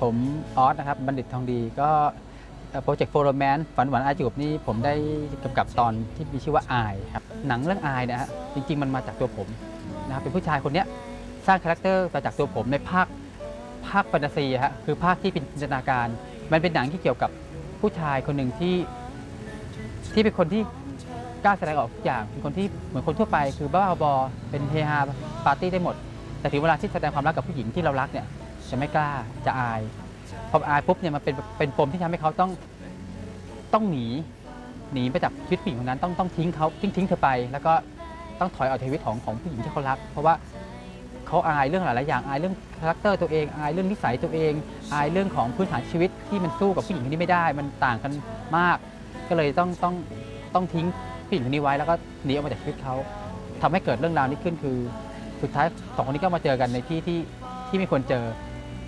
ผมออสนะครับบัณฑิตทองดีก็โปรเจกต์โฟร์แมนฝันหวานอาจูบนี่ผมได้กำกับตอนที่มีชื่อว่าอายครับหนังเรื่องอายนะฮะจริง ๆ มันมาจากตัวผมนะครับเป็นผู้ชายคนนี้สร้างคาแรคเตอร์มาจากตัวผมในภาคภาคแฟนตาซีฮะคือภาคที่เป็นจินตนาการ มันเป็นหนังที่เกี่ยวกับผู้ชายคนหนึ่งที่ที่เป็นคนที่กล้าแสดงออกทุกอย่างเป็นคนที่เหมือนคนทั่วไปคือบ้าบอเป็นเฮฮาปาร์ตี้ได้หมด แต่ถึงเวลาที่แสดงความรักกับผู้หญิงที่เรารักเนี่ย จะไม่กล้าจะอายพออายปุ๊บเนี่ยมันเป็นเป็นปมที่ทำให้เขาต้องต้องหนีหนีไปจากชีวิตผู้หญิงคนนั้นต้องต้องทิ้งเขาทิ้งทิ้งเธอไป แล้วก็ต้องถอยออกจากชีวิตของของผู้หญิงที่เขารัก เพราะว่าเขาอายเรื่องหลายๆอย่างอายเรื่องคาแรคเตอร์ตัวเองอายเรื่องนิสัยตัวเอง อายเรื่องของพื้นฐานชีวิตที่มันสู้กับผู้หญิงคนนี้ไม่ได้ มันต่างกันมาก ก็เลยต้องต้องต้องทิ้งผู้หญิงคนนี้ไว้แล้วก็หนีออกมาจากชีวิตเขาทำให้เกิดเรื่องราวนี้ขึ้นคือ สุดท้ายสองคนนี้ก็มาเจอกันในที่ที่ที่ไม่ควรเจอ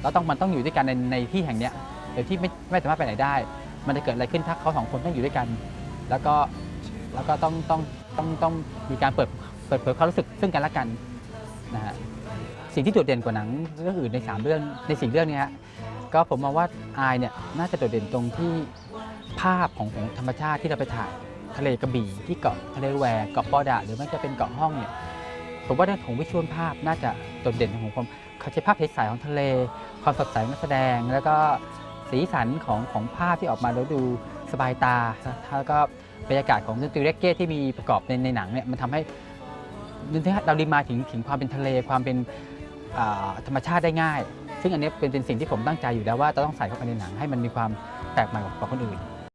แล้วต้องมันต้องอยู่ด้วยกันในในที่แห่งเนี้ยโดยที่ไม่ไม่สามารถไปไหนได้ มันจะเกิดอะไรขึ้นถ้าเขาสองคนต้องอยู่ด้วยกัน แล้วก็แล้วก็ต้องต้องต้องต้องมีการเปิดเปิดเผยความรู้สึกซึ่งกันและกันนะฮะสิ่งที่โดดเด่นกว่าหนังเรื่องอื่นในสามเรื่องในสี่เรื่องนี้ฮะก็ผมมองว่าอายเนี่ยน่าจะโดดเด่นตรงที่ภาพของของธรรมชาติที่เราไปถ่ายทะเลกระบี่ที่เกาะทะเลแหวกเกาะปอดะหรือไม่จะเป็นเกาะห้องเนี่ย ผมว่าเรื่องของวิชวลภาพน่าจะโดดเด่นของผมเขาใช้ภาพใสๆของทะเล ความสดใสของนักแสดง แล้วก็สีสันของของภาพที่ออกมาแล้วดูสบายตาแล้วก็บรรยากาศของดนตรีเรกเก้ที่มีประกอบในในหนังเนี่ยมันทำให้เราดีมาถึงถึงความเป็นทะเลความเป็นธรรมชาติได้ง่าย ซึ่งอันนี้เป็นเป็นสิ่งที่ผมตั้งใจอยู่แล้วว่าจะต้องใส่เข้าไปในหนังให้มันมีความแปลกใหม่กว่าคนอื่น